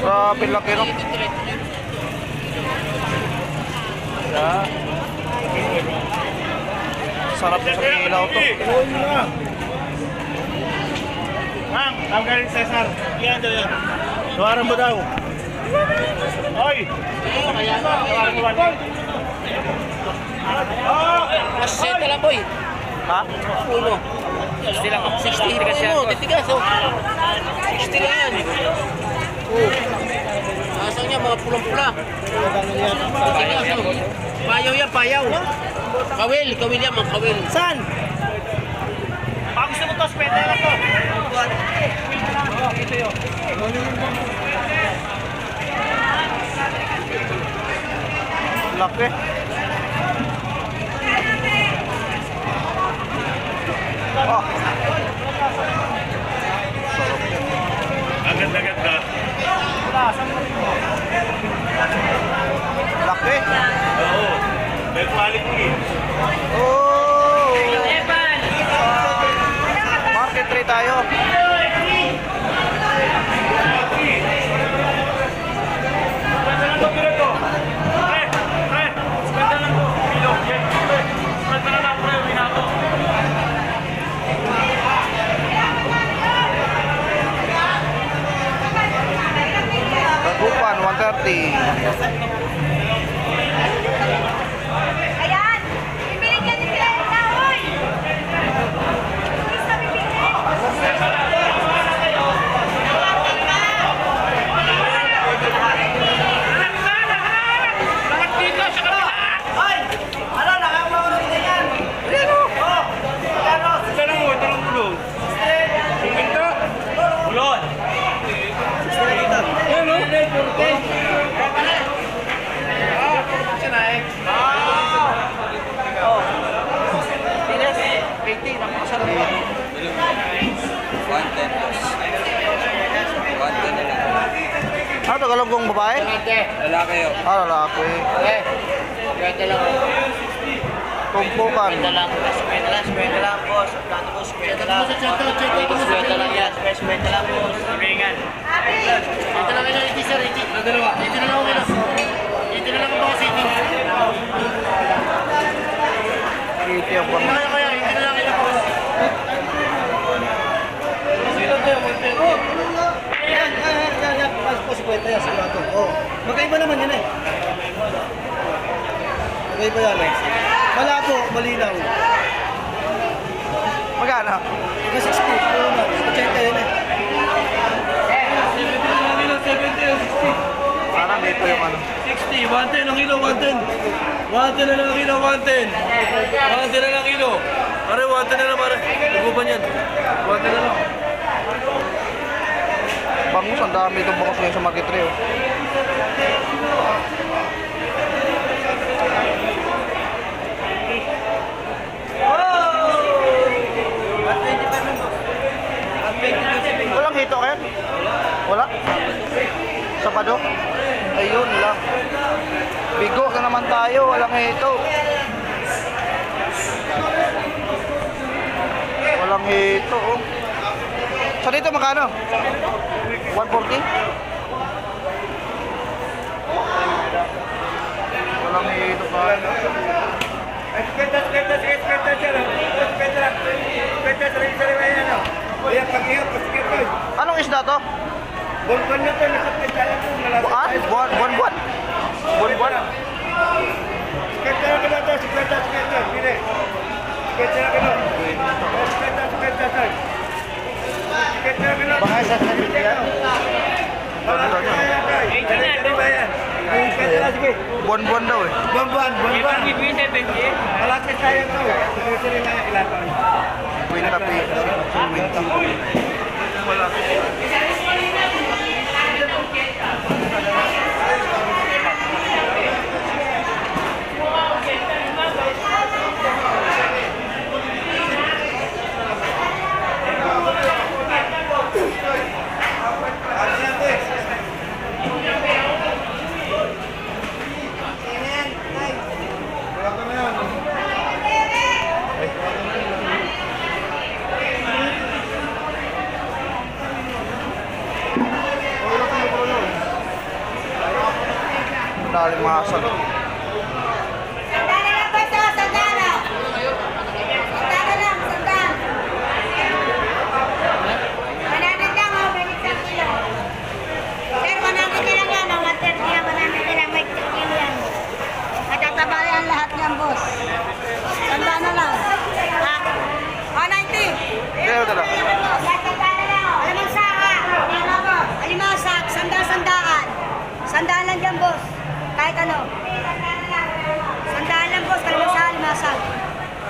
Grabe laki no. Yeah. Sarap sa ilaw to. Oo. Mang, tawag ka rin Cesar. Yan daw yan. Tawaran mo daw. Hoy! Tawaran mo ba? Lang boy. Ha? Uno. 60 lang. 60 hindi kasi ako. Titigas oh. 60 lang yan. Asang niya mga pulang-pula. Payaw yan, payaw. Kawil, kawil yan, mga kawil. Saan? Pag gusto mo to, spend na to. Ito yun. Laki. Oh. pasando Gracias. Tagalogong babae? Lalaki yun. Ah, lalaki. Okay. Swerte lang. Tumpukan. Swerte lang. Swerte lang. Swerte lang, boss. Plano mo, swerte lang. Swerte lang yan. Swerte lang, boss. Sabihingan. Ito lang ito, ito sir, ito. Dalawa. Ito na lang ako na. Ito na lang ako boss, ito. Ito yung Ito pang... na lang kaya, ito na lang ito, boss. Yan, yan, yan, yan, yan. Mas po si Kwenta yan, sigurado. Oo. Magkaiba naman yan eh. Magkaiba yan eh. Malabo, malinaw. Magkano? Mga 60, ano na, 80 yan eh. Parang ito yung ano. 60, 110 ang kilo, 110. 110 na lang ang kilo, 110. 110 na lang ang kilo. Pare, 110 na lang, pare. Lugo pa niyan. 110 na lang. Bangus, ang dami itong bangus ngayon sa market rate. Oh. pa do. Ayun lang. Bigo ka naman tayo, walang hito. Walang hito, oh. So dito magkano? 140? Walang hito pa. Anong isda to? Buwan-buwan na to, nakapit tayo po. Buwan? Buwan? Buwan? Buwan? Buwan? Buwan? Sikretara ka na to, sikretara, sikretara, bine. Sikretara ka na. Sikretara, sikretara. Sikretara ka na. Baka sa sakit yan. Buwan-buwan daw eh. Buwan-buwan, buwan-buwan. Malapit tayo to. Sinusin nila ang ilatan. Winter. Winter. Malapit. Sallallahu Alaihi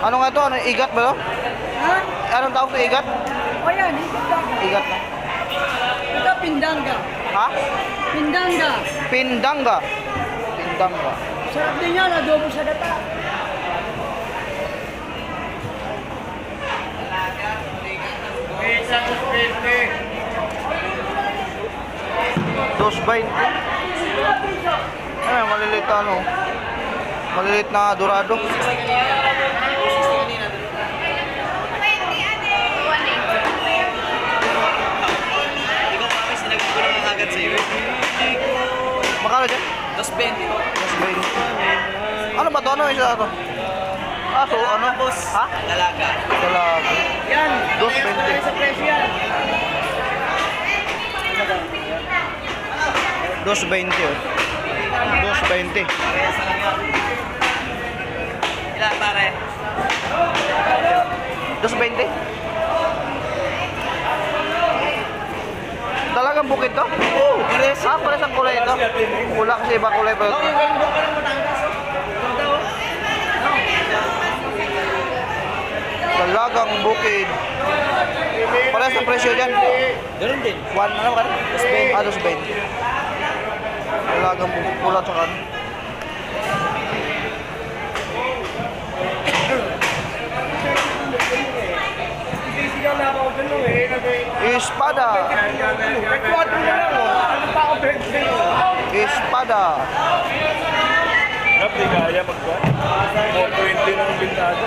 Ano nga to? Ano, igat ba to? Ha? Anong tawag to? Igat? O yan, ikot lang. Igat na. Ito, pindangga. Ha? Pindangga. Pindangga. Pindangga. Sarap din yan, adobo sa gata. Dos bain. Ano, maliliit na ano maliliit na dorado. Makala dyan? 220. Ano ba to? Ano yung sila to? Ah, so ano? Ha? Dalaga. Dalaga. Yan. 220. Sa presyo yan. 220 oh. 220. Maganda pare. 220? Talagang bukid to? Oo. Pares. Ah, pares ang kulay ito? Wala kasi iba kulay pa ito. Talagang bukid. Pares ang presyo dyan? Ganun din. One, ano ka rin? 220. Ah, 220. Talagang bukid pula tsaka ano. Espada. Rap, di kaya magkwat. 420 ng bintado.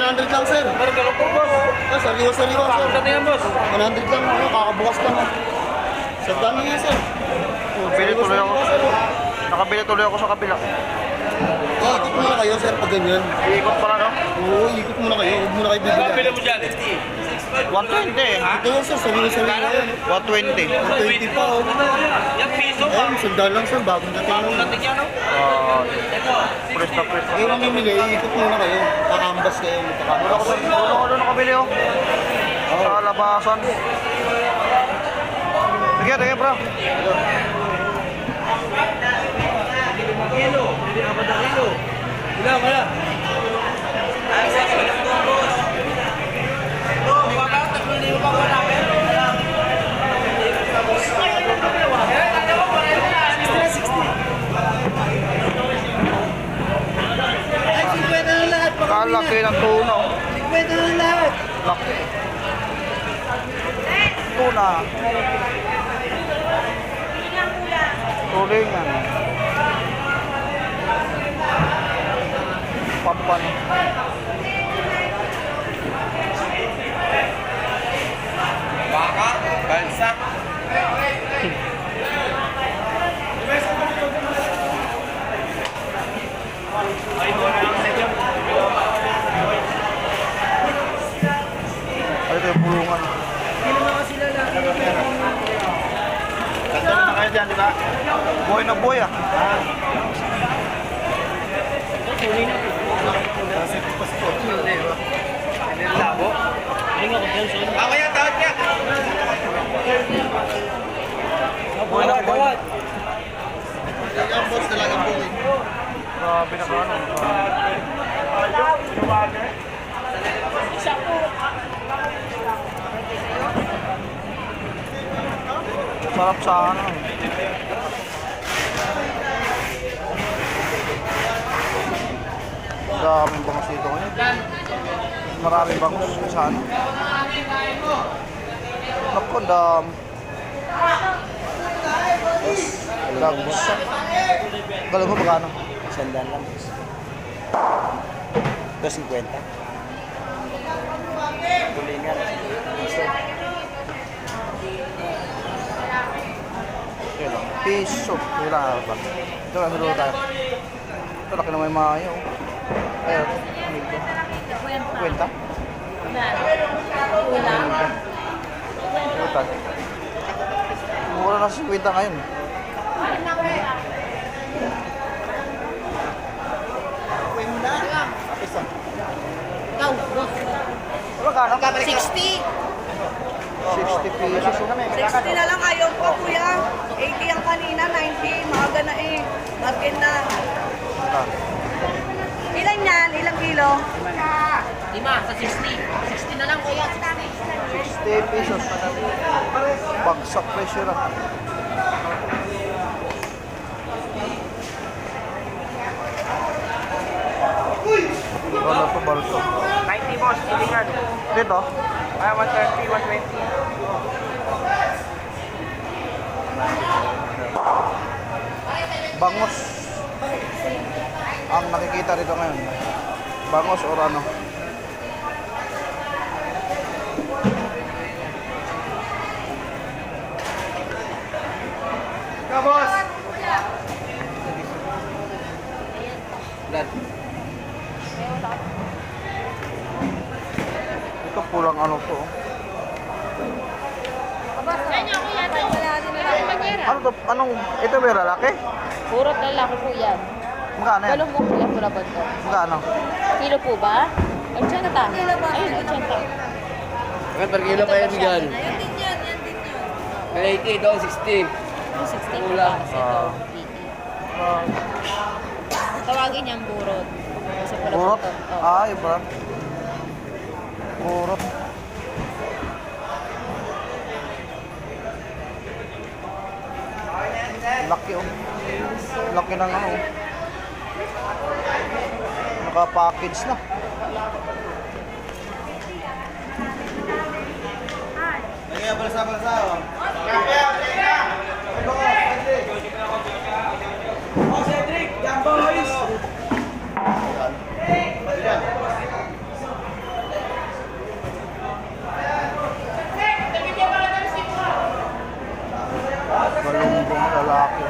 100 lang, sir. Pero galong po, boss. Ah, sariwa, sariwa, sir. Pakita na yan, boss. 100 lang, ano, kakabukas lang. ah. Sa dami niya, sir. Oh, Bili tuloy ako. Nakabili tuloy ako sa kabila. Oh, ikot muna kayo, sir, pag ganyan. Iikot pala, no? Oo, ikot muna kayo. Huwag muna kayo bibigyan. Pabili mo dyan. 120 eh. Ito yan sir, sarili-sarili na yan. 120. 20 pa oh. Yan, piso Ayun, sandal lang sir, bagong dating lang. Dating yan, no? Ah, press na press. Kayo mamimili, iikot muna kayo. Kakambas kayo, Wala ko sa wala ko doon nakabili oh. Sa labasan. Sige, sige bro. Kilo. Hindi ka pa kilo. Ilan kaya? Kalaki ng tuna oh. Pwede na lahat. Laki. Tuna. Tulingan. Papan. Baka, bansak. Ay, ito yung pulungan. Ganda naman kayo dyan, di ba? Buhay na buhay ah. Ako yan, tawad ka. Buhay na buhay. Talagang boss, talagang buhay. Grabe na kano. Sarap sa ano. Daming bangus dito ngayon. Maraming bangus sa ano. Naku, dam. Bangus. Galang mo magkano? Sandal lang boss. 250. Tulingan. Piso. Okay lang. Piso. Wala na ba? Ito lang, dito tayo. Ito, laki naman yung mga ayaw. Ayun. Kwenta? Kwenta. Kwenta. Mura na 50 ngayon. Wala ka, 60. 60 pesos. 60 na lang ayaw pa kuya. 80 ang kanina, 90. Maaga na eh. Magin na. Ilan yan? Ilang kilo? Lima, sa 60. 60 na lang, kuya. 60 pesos. Bagsak presyo lang. Ano to balso? 90 boss, silingan. Dito? Kaya 130, 120. Bangos. Ang nakikita dito ngayon. Bangos or ano? Ka, boss! Ito pulang ano to. oh. Ano to? Anong, ito ba yung lalaki? Puro lalaki po yan. Magkano yan? Galong mo po yan pula ba ito? Magkano? Kilo po ba? 80 ta. Ayun, 80. Bakit per kilo pa yan, Miguel? Yan din yan, yan din yun. May 80 daw, 60. Yung 60 po Kulang. kasi ito. Ah. 80. Tawagin niyang burot. Kasi pula Burot? ba ito? Oh. Ah, iba. Burot. Laki oh. Laki ng ano. oh. Naka-package na. Kaya balsa-balsa oh. Malumbong lalaki.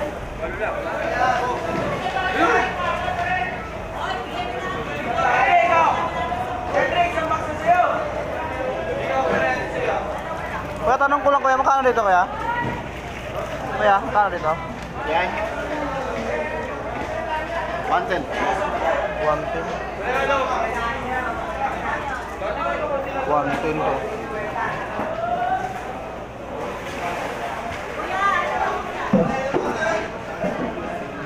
Magkano dito kaya? Kuya, magkano dito? Yan. 110. 110. 110 to.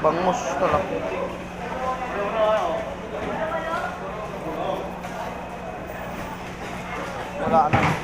Bangus talaga. Wala na.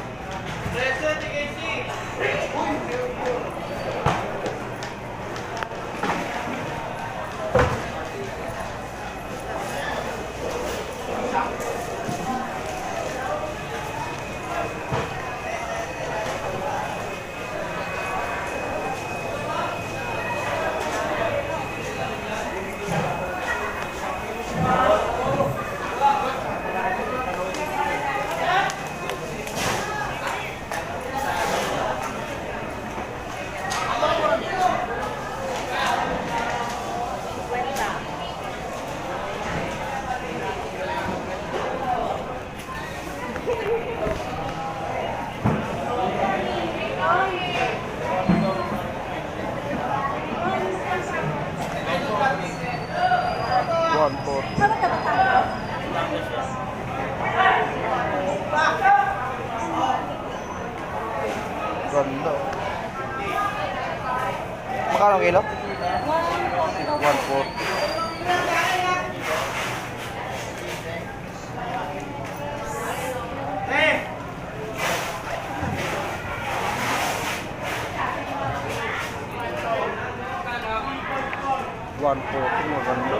140 maganda.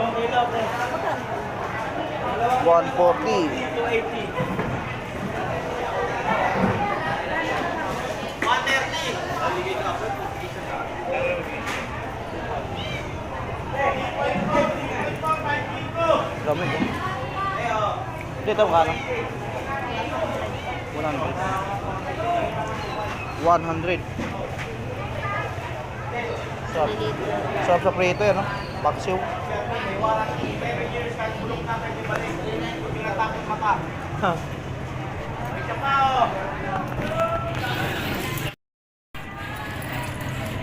140. 100. 100. Sarap sa prito yan, no? Paksiw. Ha.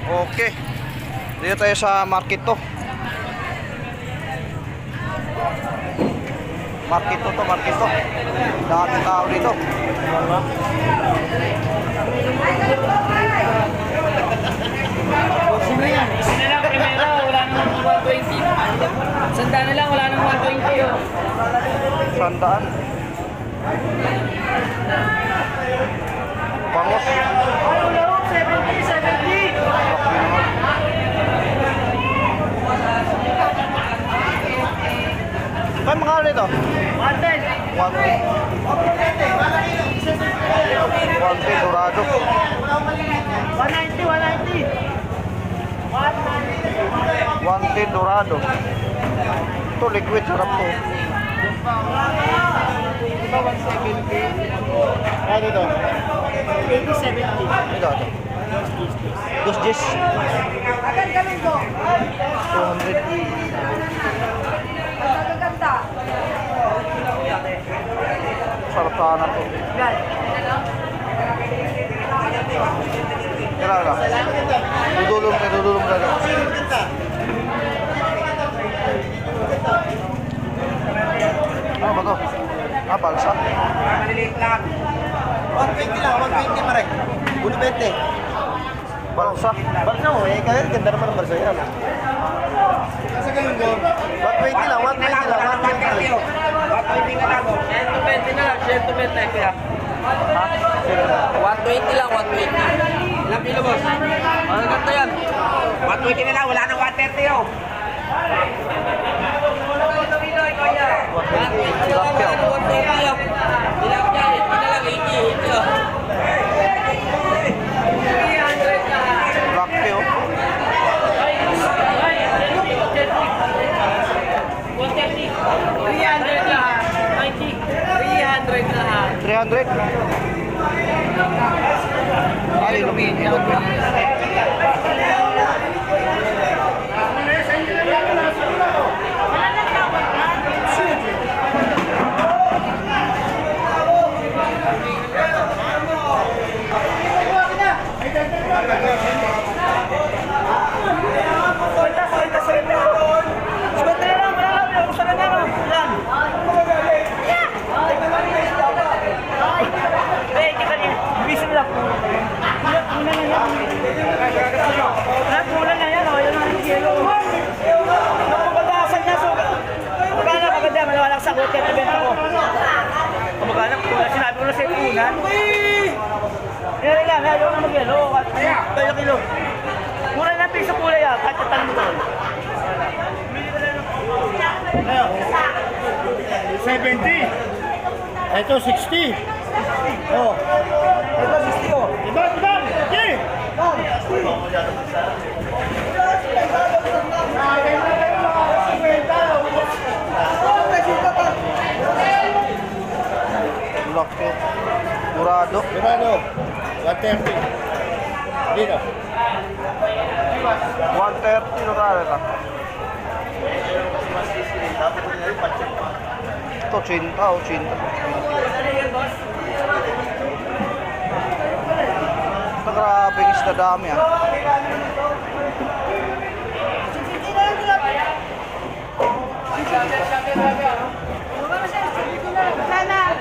Okay. Dito tayo sa market to. Market to to, market to. Daming tao dito. Primera, nang 120. Sanda na lang, wala nang 120 oh. Sandaan. Bangos. Kaya mga dito? 110. 110. 110 dorado. 110 dorado. Ito liquid sarap to. Ano dito? Ito, ito. Dos gis. 200. Sarap sana to. Kira ka. Dudulong dudulong ka. Ano ba to? Ah, balsa. 120 lang, 120 pare. 120. Balsa. Balsa mo eh, kaya ganda naman ang balsa yan. Kasi ganun ko. 120 lang, 120 lang, 120 lang. 120 na lang oh. 120 na lang, 120 kaya. 120 lang, 120. Ilang kilo boss? Ano ganda yan? 120 na lang, wala nang 130 oh. 300 lahat. 90. 300 lahat. 300. Ay, lupin. kilo. Mura na piso kulay ah, kahit tatanong mo doon. Ayan. 70. Ito 60. Oh. Ito 60 oh. Diba, diba? Okay. Laki. Murado. Murado. 130. Dito. 130 no kaya ka. Ito, 80, 80. Ito, grabe ang isda dami ah. Sana.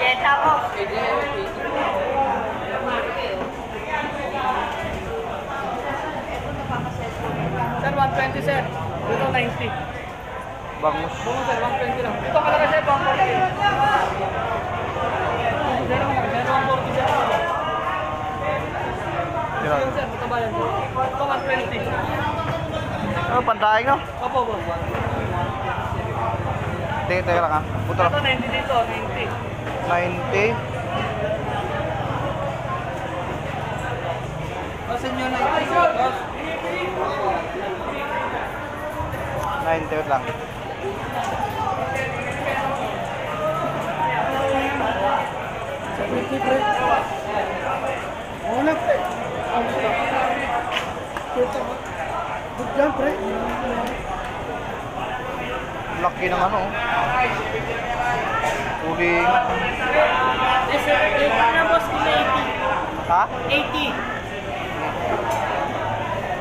Keta po. Sir, 120 sir. Dito 90. Bangus. Oo sir, 120 lang. Ito kalaki sir, 140. Sir, 140 sir. Tira. Ito sir, ito ba yan? Ito 120. Ano, pandaing no? Opo, opo. Teka, teka lang ah. Puto Ito lang. 90 dito, 90. 90. Kasi nyo 90 sir. 90 lang. Wala pre. Bigyan pre. Laki ng ano. oh. Uling. Ha? 80.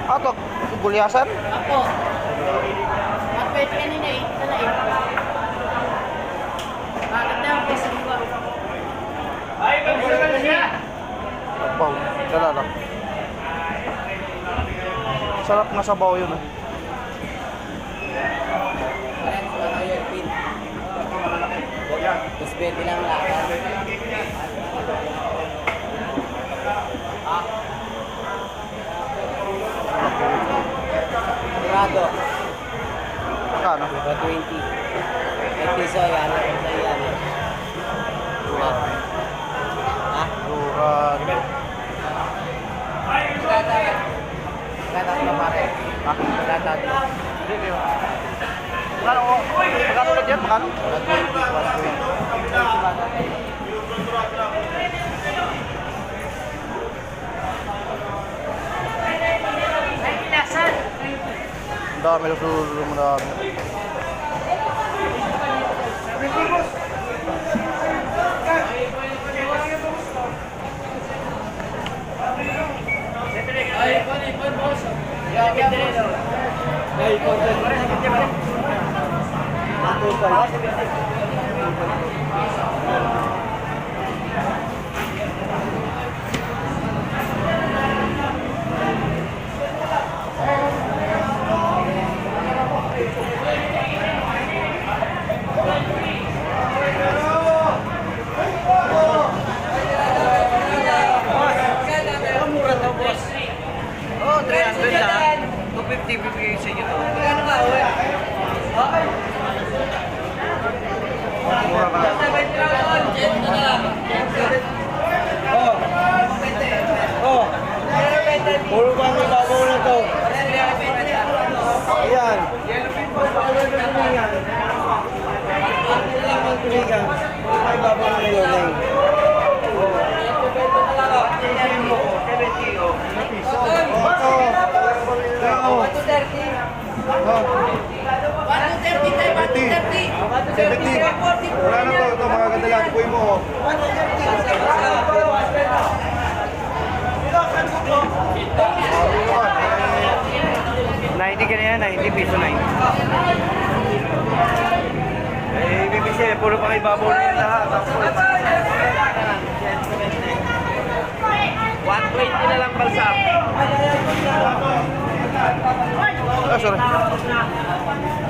Ah, to. Gulyasan? Apo. Pwede kanina eh. Dala eh. Bakit na ang pesa mo ba? Sabaw. Dala lang. Sarap na sabaw yun ah. Tapos 20 lang lakad. 120. May piso, yan. Ang sa yan. Dura. Ha? Dura. Kalatat. Kalatat na pare. Ha? Kalatat. Hindi, di ba? Magkano? Magkano ulit yan? Magkano? 120. 120. dami lang lululong na. Oh, 300 lang. 250 bibigay sa inyo to. Ano ba? Mura ka lang. Oh. Oh. Puro ba ang ibabaw na to? Ayan. May ibabaw na yun Oh. 130. Oh. 130 tayo, 130. 130. Wala na to, ito mga mo. 90 ka na yan, 90 piso 90. Eh, bibig siya, puro pang ibabaw na yung lahat. 120 na lang balsa. That's all right.